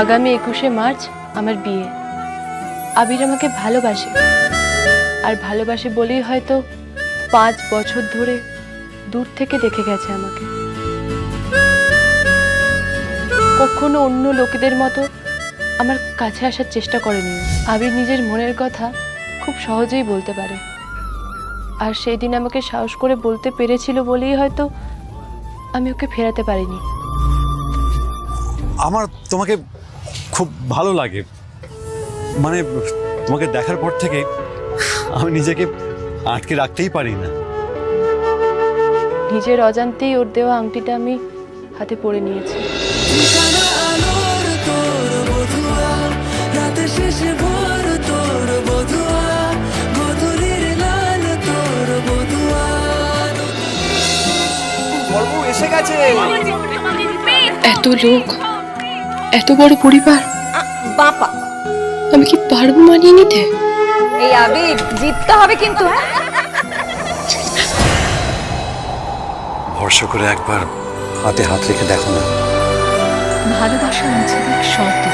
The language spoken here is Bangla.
আগামী একুশে মার্চ আমার বিয়ে। আবির আমাকে ভালোবাসে। আর ভালোবাসে বলেই হয়তো পাঁচ বছর ধরে দূর থেকে দেখে গেছে আমাকে। কখনো অন্য লোকেদের মতো আমার কাছে আসার চেষ্টা করেনি। আবির নিজের মনের কথা খুব সহজেই বলতে পারে। আর সেই দিন আমাকে সাহস করে বলতে পেরেছিল বলেই হয়তো আমি ওকে ফেরাতে পারিনি। আমার তোমাকে খুব ভালো লাগে। মানে তোমাকে দেখার পর থেকে আমি নিজেকে আটকে রাখতেই পারি না। নিজের অজান্তেই ওর দেওয়া আংটিটা আমি হাতে পরে নিয়েছি। এত লোক। এত বড় পরিবার? বাপা আমি কি পারব মানিয়ে নিতে? এই আবির জিততে হবে কিন্তু। হ্যাঁ ভরসা করে একবার হাতে হাত রেখে দেখো না। ভালোবাসা মুছে এক শর্ত।